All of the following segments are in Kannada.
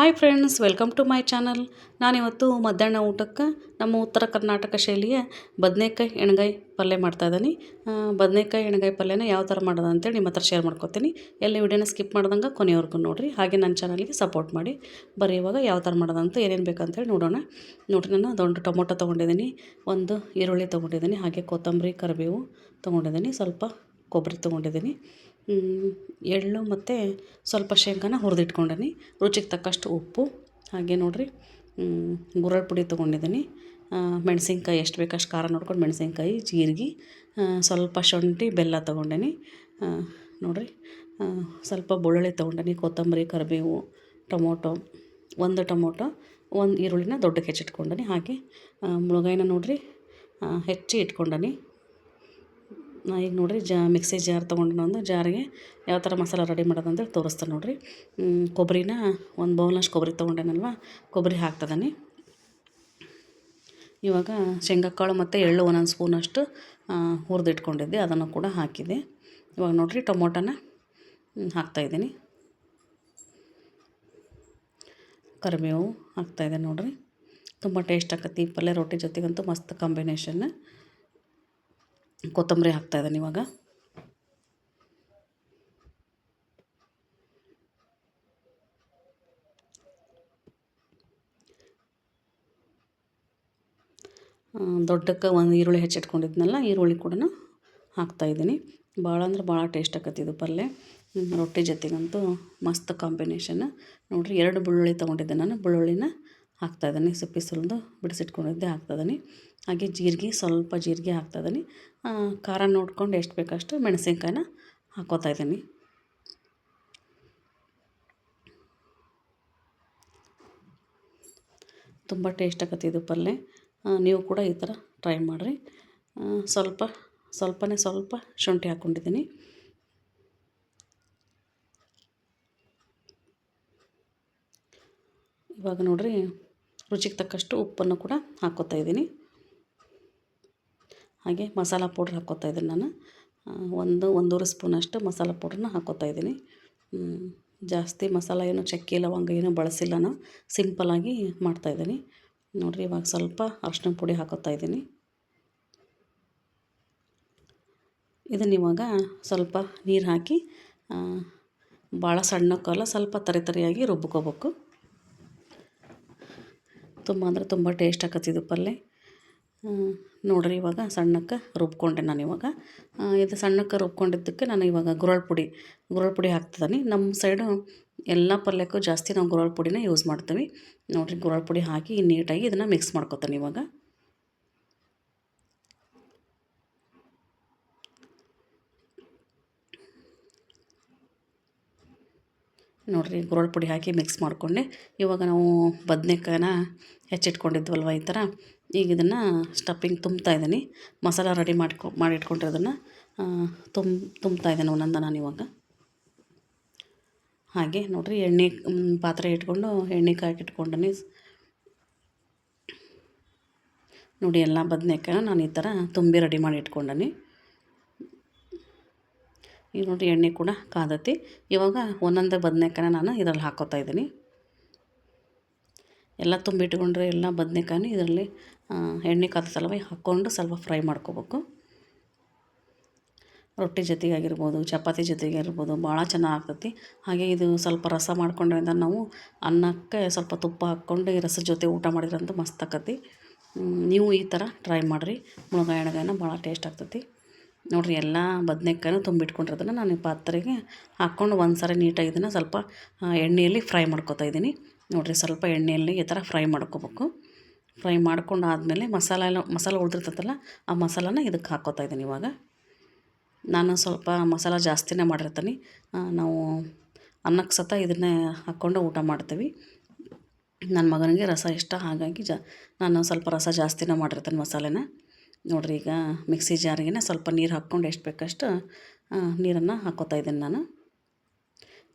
Hi friends, welcome to my channel. ನಾನಿವತ್ತು ಮಧ್ಯಾಹ್ನ ಊಟಕ್ಕೆ ನಮ್ಮ ಉತ್ತರ ಕರ್ನಾಟಕ ಶೈಲಿಯ ಬದನೆಕಾಯಿ ಎಣ್ಗಾಯಿ ಪಲ್ಯ ಮಾಡ್ತಾಯಿದ್ದೀನಿ ಬದನೆಕಾಯಿ ಎಣ್ಗಾಯಿ ಪಲ್ಯನ ಯಾವ ಥರ ಮಾಡೋದು ಅಂತೇಳಿ ನಿಮ್ಮ ಹತ್ರ ಶೇರ್ ಮಾಡ್ಕೊತೀನಿ. ಎಲ್ಲ ವಿಡಿಯೋನ ಸ್ಕಿಪ್ ಮಾಡ್ದಂಗೆ ಕೊನೆವರೆಗೂ ನೋಡಿರಿ. ಹಾಗೆ ನನ್ನ ಚಾನಲ್ಗೆ ಸಪೋರ್ಟ್ ಮಾಡಿ. ಬರೀ ಇವಾಗ ಯಾವ ಥರ ಮಾಡೋದಂತ ಏನೇನು ಬೇಕಂತೇಳಿ ನೋಡೋಣ. ನೋಡಿರಿ, ನಾನು ದೊಡ್ಡ ಟೊಮೊಟೊ ತೊಗೊಂಡಿದ್ದೀನಿ. ಒಂದು ಈರುಳ್ಳಿ ತೊಗೊಂಡಿದ್ದೀನಿ. ಹಾಗೆ ಕೊತ್ತಂಬರಿ, ಕರಿಬೇವು ತೊಗೊಂಡಿದ್ದೀನಿ. ಸ್ವಲ್ಪ ಕೊಬ್ಬರಿ ತೊಗೊಂಡಿದ್ದೀನಿ. ಎಳ್ಳು ಮತ್ತು ಸ್ವಲ್ಪ ಶೇಂಗಾನ ಹುರಿದಿಟ್ಕೊಂಡೀನಿ. ರುಚಿಗೆ ತಕ್ಕಷ್ಟು ಉಪ್ಪು. ಹಾಗೆ ನೋಡಿರಿ ಗುರಳ್ ಪುಡಿ ತೊಗೊಂಡಿದ್ದೀನಿ ಮೆಣಸಿನ್ಕಾಯಿ ಎಷ್ಟು ಬೇಕು ಅಷ್ಟು ಖಾರ ನೋಡ್ಕೊಂಡು ಮೆಣಸಿನ್ಕಾಯಿ, ಜೀರಿಗೆ ಸ್ವಲ್ಪ ಶುಂಠಿ, ಬೆಲ್ಲ ತೊಗೊಂಡೀನಿ. ನೋಡಿರಿ ಸ್ವಲ್ಪ ಬೆಳ್ಳುಳ್ಳಿ ತೊಗೊಂಡೀನಿ, ಕೊತ್ತಂಬರಿ, ಕರಿಬೇವು, ಟೊಮೊಟೊ, ಒಂದು ಟೊಮೊಟೊ, ಒಂದು ಈರುಳ್ಳಿನ ದೊಡ್ಡಕ್ಕೆ ಹೆಚ್ಚಿಟ್ಕೊಂಡೀನಿ. ಹಾಗೆ ಮುಳುಗಾಯಿನ ನೋಡಿರಿ ಹೆಚ್ಚಿ ಇಟ್ಕೊಂಡೀನಿ. ನಾ ಈಗ ನೋಡಿರಿ ಜಾ ಮಿಕ್ಸಿ ಜಾರ್ ತೊಗೊಂಡು ಒಂದು ಜಾರಿಗೆ ಯಾವ ಥರ ಮಸಾಲೆ ರೆಡಿ ಮಾಡೋದು ಅಂತೇಳಿ ತೋರಿಸ್ತೀನಿ ನೋಡಿರಿ. ಕೊಬ್ಬರಿನ ಒಂದು ಬೌಲ್ನಷ್ಟು ಕೊಬ್ಬರಿ ತೊಗೊಂಡೇನಲ್ವ? ಕೊಬ್ಬರಿ ಹಾಕ್ತದಾನೆ. ಇವಾಗ ಶೇಂಗಾ ಕಾಳು ಮತ್ತು ಎಳ್ಳು ಒಂದೊಂದು ಸ್ಪೂನಷ್ಟು ಹುರಿದಿಟ್ಕೊಂಡಿದ್ದೆ. ಅದನ್ನು ಕೂಡ ಹಾಕಿದೆ. ಇವಾಗ ನೋಡಿರಿ ಟೊಮೊಟೊನ ಹಾಕ್ತಾಯಿದ್ದೀನಿ ಕರಿಬೇವು ಹಾಕ್ತಾಯಿದ್ದೆ ನೋಡಿರಿ. ತುಂಬ ಟೇಸ್ಟ್ ಆಕತಿ ಪಲ್ಯ ರೊಟ್ಟಿ ಜೊತೆಗಂತೂ ಮಸ್ತ್ ಕಾಂಬಿನೇಷನ್ ಕೊತ್ತಂಬರಿ ಹಾಕ್ತಾಯಿದ್ದೀನಿ ಇವಾಗ. ದೊಡ್ಡಕ್ಕೆ ಒಂದು ಈರುಳ್ಳಿ ಹೆಚ್ಚಿಟ್ಕೊಂಡಿದ್ನಲ್ಲ, ಈರುಳ್ಳಿ ಕೂಡ ಹಾಕ್ತಾಯಿದ್ದೀನಿ ಭಾಳ ಅಂದ್ರೆ ಭಾಳ ಟೇಸ್ಟ್ ಆಕತಿ ಇದು ಪಲ್ಯ ರೊಟ್ಟಿ ಜೊತೆಗಂತೂ ಮಸ್ತ್ ಕಾಂಬಿನೇಷನ್ ನೋಡಿರಿ, ಎರಡು ಬೆಳ್ಳುಳ್ಳಿ ತೊಗೊಂಡಿದ್ದೆ ನಾನು, ಬೆಳ್ಳುಳ್ಳಿನ. ಹಾಕ್ತಾಯಿದ್ದೀನಿ. ಸೊಪ್ಪಿ ಸುಲಿದು ಬಿಡಿಸಿಟ್ಕೊಂಡಿದ್ದೆ, ಹಾಕ್ತಾಯಿದ್ದೀನಿ. ಹಾಗೆ ಜೀರಿಗೆ, ಸ್ವಲ್ಪ ಜೀರಿಗೆ ಹಾಕ್ತಾಯಿದ್ದೀನಿ. ಖಾರ ನೋಡ್ಕೊಂಡು ಎಷ್ಟು ಬೇಕಷ್ಟು ಮೆಣಸಿನ್ಕಾಯಿನ ಹಾಕೋತಾಯಿದ್ದೀನಿ ತುಂಬ ಟೇಸ್ಟ್ ಆಗತ್ತೆ ಇದು ಪಲ್ಯ ನೀವು ಕೂಡ ಈ ಥರ ಟ್ರೈ ಮಾಡಿರಿ. ಸ್ವಲ್ಪ, ಸ್ವಲ್ಪನೇ ಸ್ವಲ್ಪ ಶುಂಠಿ ಹಾಕ್ಕೊಂಡಿದ್ದೀನಿ. ಇವಾಗ ನೋಡಿರಿ ರುಚಿಗೆ ತಕ್ಕಷ್ಟು ಉಪ್ಪನ್ನು ಕೂಡ ಹಾಕ್ಕೋತಾ ಇದ್ದೀನಿ. ಹಾಗೆ ಮಸಾಲ ಪೌಡ್ರ್ ಹಾಕ್ಕೋತಾ ಇದ್ದೀನಿ ನಾನು. ಒಂದು, ಒಂದೂವರೆ ಸ್ಪೂನಷ್ಟು ಮಸಾಲ ಪೌಡ್ರನ್ನ ಹಾಕ್ಕೋತಾ ಇದ್ದೀನಿ. ಜಾಸ್ತಿ ಮಸಾಲ ಏನು ಚಕ್ಕೆ ಲವಂಗ ಏನೂ ಬಳಸಿಲ್ಲ ನಾನು. ಸಿಂಪಲಾಗಿ ಮಾಡ್ತಾಯಿದ್ದೀನಿ ನೋಡಿರಿ, ಇವಾಗ ಸ್ವಲ್ಪ ಅರ್ಶಿನ ಪುಡಿ ಹಾಕೋತಾ ಇದ್ದೀನಿ. ಇದನ್ನ ಇವಾಗ ಸ್ವಲ್ಪ ನೀರು ಹಾಕಿ ಭಾಳ ಸಣ್ಣಕ್ಕಲ್ಲ ಸ್ವಲ್ಪ ತರಿತರಿಯಾಗಿ ರುಬ್ಬಿಕೋಬೇಕು ತುಂಬ ಅಂದರೆ ತುಂಬ ಟೇಸ್ಟ್ ಹಾಕತ್ತಿದ್ದು ಪಲ್ಯ ನೋಡ್ರಿ ಇವಾಗ ಸಣ್ಣಕ್ಕೆ ರುಬ್ಕೊಂಡೆ ನಾನು ಇವಾಗ. ಇದು ಸಣ್ಣಕ್ಕೆ ರುಬ್ಕೊಂಡಿದ್ದಕ್ಕೆ ನಾನು ಇವಾಗ ಗುರಳ್ ಪುಡಿ ಗುರಳ್ ಪುಡಿ ಹಾಕ್ತಿದ್ದೀನಿ ನಮ್ಮ ಸೈಡು ಎಲ್ಲ ಪಲ್ಯಕ್ಕೂ ಜಾಸ್ತಿ ನಾವು ಗುರಳ್ ಪುಡಿನ ಯೂಸ್ ಮಾಡ್ತೀವಿ. ನೋಡಿರಿ ಗುರಳ್ ಪುಡಿ ಹಾಕಿ ನೀಟಾಗಿ ಇದನ್ನು ಮಿಕ್ಸ್ ಮಾಡ್ಕೊತಾನೆ ಇವಾಗ. ನೋಡಿರಿ ಗುರೋಳ್ ಪುಡಿ ಹಾಕಿ ಮಿಕ್ಸ್ ಮಾಡಿಕೊಂಡೆ. ಇವಾಗ ನಾವು ಬದನೆಕಾಯನ್ನ ಹೆಚ್ಚಿಟ್ಕೊಂಡಿದ್ವಲ್ವ ಈ ಥರ. ಈಗ ಇದನ್ನು ಸ್ಟಫಿಂಗ್ ತುಂಬ್ತಾ ಇದ್ದೀನಿ. ಮಸಾಲ ರೆಡಿ ಮಾಡ್ಕೊ, ಮಾಡಿಟ್ಕೊಂಡಿರೋದನ್ನು ತುಂಬ ತುಂಬ್ತಾ ಇದ್ದೇನೆ ಒಂದೊಂದು ನಾನು ಇವಾಗ. ಹಾಗೆ ನೋಡಿರಿ ಎಣ್ಣೆ ಪಾತ್ರೆ ಇಟ್ಕೊಂಡು ಎಣ್ಣೆ ಕಾಯ್ಕೆ ಇಟ್ಕೊಂಡನಿ ನೋಡಿ ಎಲ್ಲ ಬದನೇಕಾಯನ್ನ ನಾನು ಈ ಥರ ತುಂಬಿ ರೆಡಿ ಮಾಡಿ ಇಟ್ಕೊಂಡನಿ ಈಗ ನೋಡಿ ಎಣ್ಣೆ ಕೂಡ ಕಾದತಿ. ಇವಾಗ ಒಂದೊಂದೇ ಬದನೆಕಾಯಿನ ನಾನು ಇದರಲ್ಲಿ ಹಾಕೋತಾ ಇದ್ದೀನಿ. ಎಲ್ಲ ತುಂಬಿಟ್ಕೊಂಡ್ರೆ ಎಲ್ಲ ಬದನೆಕಾಯಿನ ಇದರಲ್ಲಿ ಎಣ್ಣೆ ಕಾದ ಕಾದತ್ತಲ್ವ ಹಾಕ್ಕೊಂಡು ಸ್ವಲ್ಪ ಫ್ರೈ ಮಾಡ್ಕೋಬೇಕು. ರೊಟ್ಟಿ ಜೊತೆಗಾಗಿರ್ಬೋದು, ಚಪಾತಿ ಜೊತೆಗೆ ಆಗಿರ್ಬೋದು ಭಾಳ ಚೆನ್ನಾಗಿ ಆಗ್ತೈತಿ. ಹಾಗೆ ಇದು ಸ್ವಲ್ಪ ರಸ ಮಾಡ್ಕೊಂಡ್ರಿಂದ ನಾವು ಅನ್ನಕ್ಕೆ ಸ್ವಲ್ಪ ತುಪ್ಪ ಹಾಕ್ಕೊಂಡು ಈ ರಸದ ಜೊತೆ ಊಟ ಮಾಡಿದ್ರಂತೂ ಮಸ್ತ್ ಆಕತಿ ನೀವು ಈ ಥರ ಟ್ರೈ ಮಾಡಿರಿ. ಮುಳುಗಾಯಿ ಎಣ್ಗಾಯಿನ ಭಾಳ ಟೇಸ್ಟ್ ಆಗ್ತೈತಿ. ನೋಡಿರಿ ಎಲ್ಲ ಬದನೇಕಾಯಿನೂ ತುಂಬಿಟ್ಕೊಂಡಿರೋದನ್ನು ನಾನು ಪಾತ್ರೆಗೆ ಹಾಕ್ಕೊಂಡು ಒಂದು ಸಾರಿ ನೀಟಾಗಿ ಇದನ್ನು ಸ್ವಲ್ಪ ಎಣ್ಣೆಯಲ್ಲಿ ಫ್ರೈ ಮಾಡ್ಕೊತಾ ಇದ್ದೀನಿ. ನೋಡಿರಿ ಸ್ವಲ್ಪ ಎಣ್ಣೆಯಲ್ಲಿ ಈ ಥರ ಫ್ರೈ ಮಾಡ್ಕೋಬೇಕು. ಫ್ರೈ ಮಾಡ್ಕೊಂಡು ಆದಮೇಲೆ ಮಸಾಲ ಎಲ್ಲ, ಮಸಾಲೆ ಉಳಿದಿರ್ತೈತಲ್ಲ ಆ ಮಸಾಲನ ಇದಕ್ಕೆ ಹಾಕೋತಾ ಇದ್ದೀನಿ ಇವಾಗ. ನಾನು ಸ್ವಲ್ಪ ಮಸಾಲ ಜಾಸ್ತಿನೇ ಮಾಡಿರ್ತೀನಿ. ನಾವು ಅನ್ನಕ್ಕೆ ಸತ ಇದನ್ನೇ ಹಾಕ್ಕೊಂಡು ಊಟ ಮಾಡ್ತೀವಿ. ನನ್ನ ಮಗನಿಗೆ ರಸ ಇಷ್ಟ, ಹಾಗಾಗಿ ಜಾ, ನಾನು ಸ್ವಲ್ಪ ರಸ ಜಾಸ್ತಿನೇ ಮಾಡಿರ್ತೀನಿ ಮಸಾಲೆನ. ನೋಡಿರಿ ಈಗ ಮಿಕ್ಸಿ ಜಾರಿಗೆ ಸ್ವಲ್ಪ ನೀರು ಹಾಕ್ಕೊಂಡು ಎಷ್ಟು ಬೇಕಷ್ಟು ನೀರನ್ನು ಹಾಕ್ಕೋತಾ ಇದ್ದೀನಿ ನಾನು.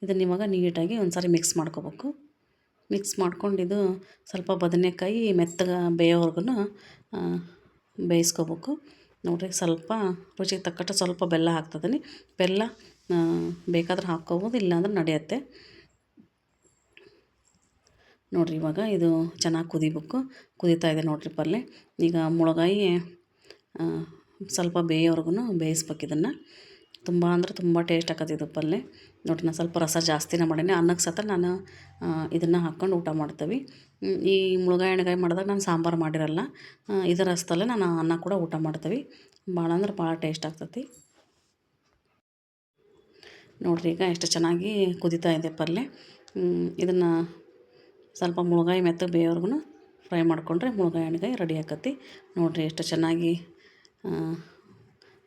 ಇದನ್ನು ಇವಾಗ ನೀಟಾಗಿ ಒಂದು ಸಾರಿ ಮಿಕ್ಸ್ ಮಾಡ್ಕೋಬೇಕು ಮಿಕ್ಸ್ ಮಾಡ್ಕೊಂಡಿದ್ದು ಸ್ವಲ್ಪ ಬದನೆಕಾಯಿ ಮೆತ್ತಗೆ ಬೇಯೋವರೆಗೂ ಬೇಯಿಸ್ಕೋಬೇಕು. ನೋಡಿರಿ ಸ್ವಲ್ಪ ರುಚಿಗೆ ತಕ್ಕಟ್ಟು ಸ್ವಲ್ಪ ಬೆಲ್ಲ ಹಾಕ್ತದೀನಿ ಬೆಲ್ಲ ಬೇಕಾದ್ರೆ ಹಾಕ್ಕೋಬೋದು, ಇಲ್ಲಾಂದ್ರೆ ನಡೆಯುತ್ತೆ. ನೋಡಿರಿ ಇವಾಗ ಇದು ಚೆನ್ನಾಗಿ ಕುದಿಬೇಕು. ಕುದೀತಾ ಇದೆ ನೋಡಿರಿ ಪಲ್ಲೆ. ಈಗ ಮುಳಗಾಯಿ ಸ್ವಲ್ಪ ಬೇಯೋವರೆಗೂ ಬೇಯಿಸ್ಬೇಕು ಇದನ್ನು. ತುಂಬ ಅಂದ್ರೆ ತುಂಬ ಟೇಸ್ಟ್ ಇದು ಪಲ್ಯ ನೋಡಿ ನಾನು ಸ್ವಲ್ಪ ರಸ ಜಾಸ್ತಿನೇ ಮಾಡೀನಿ. ಅನ್ನಕ್ಕೆ ಸತ ನಾನು ಇದನ್ನು ಹಾಕ್ಕೊಂಡು ಊಟ ಮಾಡ್ತೀವಿ. ಈ ಮುಳುಗಾಯಿ, ಎಣ್ಗಾಯಿ ಮಾಡಿದಾಗ ನಾನು ಸಾಂಬಾರು ಮಾಡಿರಲ್ಲ ಇದರ ರಸದಲ್ಲೇ ನಾನು ಅನ್ನ ಕೂಡ ಊಟ ಮಾಡ್ತೀವಿ. ಭಾಳ ಅಂದ್ರೆ ಭಾಳ ಟೇಸ್ಟ್ ಆಗ್ತೈತಿ ನೋಡಿರಿ ಈಗ ಎಷ್ಟು ಚೆನ್ನಾಗಿ ಕುದಿತಾ ಇದೆ ಪಲ್ಯ ಇದನ್ನು ಸ್ವಲ್ಪ ಮುಳುಗಾಯಿ ಮೆತ್ತಗೆ ಬೇಯೋವರೆಗೂ ಫ್ರೈ ಮಾಡಿಕೊಂಡ್ರೆ ಮುಳುಗಾಯಿ, ಎಣ್ಗಾಯಿ ರೆಡಿ ಆಕತಿ ನೋಡಿರಿ ಎಷ್ಟು ಚೆನ್ನಾಗಿ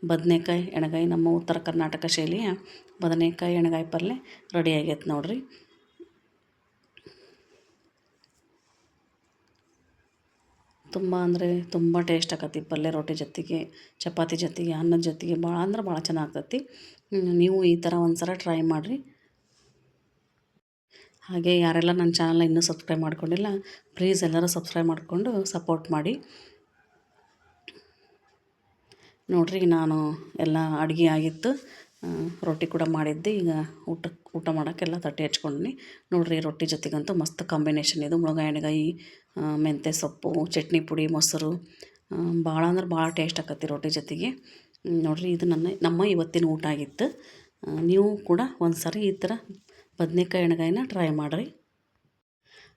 ಬದನೇಕಾಯಿ ಎಣ್ಗಾಯಿ ನಮ್ಮ ಉತ್ತರ ಕರ್ನಾಟಕ ಶೈಲಿಯ ಬದನೇಕಾಯಿ ಎಣ್ಗಾಯಿ ಪಲ್ಯ ರೆಡಿ ಆಗೈತೆ ನೋಡಿರಿ. ತುಂಬ ಅಂದರೆ ತುಂಬ ಟೇಸ್ಟ್ ಆಕತಿ ಪಲ್ಯ ರೊಟ್ಟಿ ಜೊತೆಗೆ, ಚಪಾತಿ ಜೊತೆಗೆ ಅನ್ನದ ಜೊತೆಗೆ ಭಾಳ ಅಂದ್ರೆ ಭಾಳ ಚೆನ್ನಾಗ್ತತಿ. ನೀವು ಈ ಥರ ಒಂದು ಸಲ ಟ್ರೈ ಮಾಡಿರಿ. ಹಾಗೆ ಯಾರೆಲ್ಲ ನನ್ನ ಚಾನಲ್ನ ಇನ್ನೂ ಸಬ್ಸ್ಕ್ರೈಬ್ ಮಾಡ್ಕೊಂಡಿಲ್ಲ ಪ್ಲೀಸ್ ಎಲ್ಲರೂ ಸಬ್ಸ್ಕ್ರೈಬ್ ಮಾಡಿಕೊಂಡು ಸಪೋರ್ಟ್ ಮಾಡಿ. ನೋಡಿರಿ ನಾನು ಎಲ್ಲ ಅಡುಗೆ ಆಗಿತ್ತು. ರೊಟ್ಟಿ ಕೂಡ ಮಾಡಿದ್ದೆ. ಈಗ ಊಟಕ್ಕೆ ಊಟ ಮಾಡೋಕ್ಕೆಲ್ಲ ತಟ್ಟೆ ಹಚ್ಕೊಂಡಿನಿ. ನೋಡಿರಿ ರೊಟ್ಟಿ ಜೊತೆಗಂತೂ ಮಸ್ತ್ ಕಾಂಬಿನೇಷನ್ ಇದು. ಮುಳಗಾಯಿ ಎಣ್ಗಾಯಿ ಮೆಂತ್ಯೆ ಸೊಪ್ಪು, ಚಟ್ನಿ ಪುಡಿ, ಮೊಸರು ಭಾಳ ಅಂದ್ರೆ ಭಾಳ ಟೇಸ್ಟ್ ಆಕತಿ ರೊಟ್ಟಿ ಜೊತೆಗೆ. ನೋಡಿರಿ ಇದು ನನ್ನ, ನಮ್ಮ ಇವತ್ತಿನ ಊಟ ಆಗಿತ್ತು. ನೀವು ಕೂಡ ಒಂದು ಸಾರಿ ಈ ಥರ ಬದನೇಕಾಯಿ ಎಣ್ಗಾಯಿನ ಟ್ರೈ ಮಾಡಿರಿ.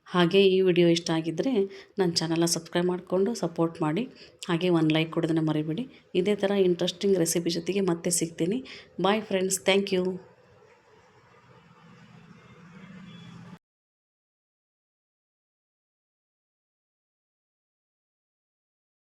ಹಾಗೆ ಈ ವಿಡಿಯೋ ಇಷ್ಟ ಆಗಿದ್ದರೆ ನನ್ನ ಚಾನಲ್ನ ಸಬ್ಸ್ಕ್ರೈಬ್ ಮಾಡಿಕೊಂಡು ಸಪೋರ್ಟ್ ಮಾಡಿ. ಹಾಗೆ ಒಂದು ಲೈಕ್ ಕೊಡೋದನ್ನು ಮರಿಬೇಡಿ. ಇದೇ ಥರ ಇಂಟ್ರೆಸ್ಟಿಂಗ್ ರೆಸಿಪಿ ಜೊತೆಗೆ ಮತ್ತೆ ಸಿಗ್ತೀನಿ. Bye friends thank you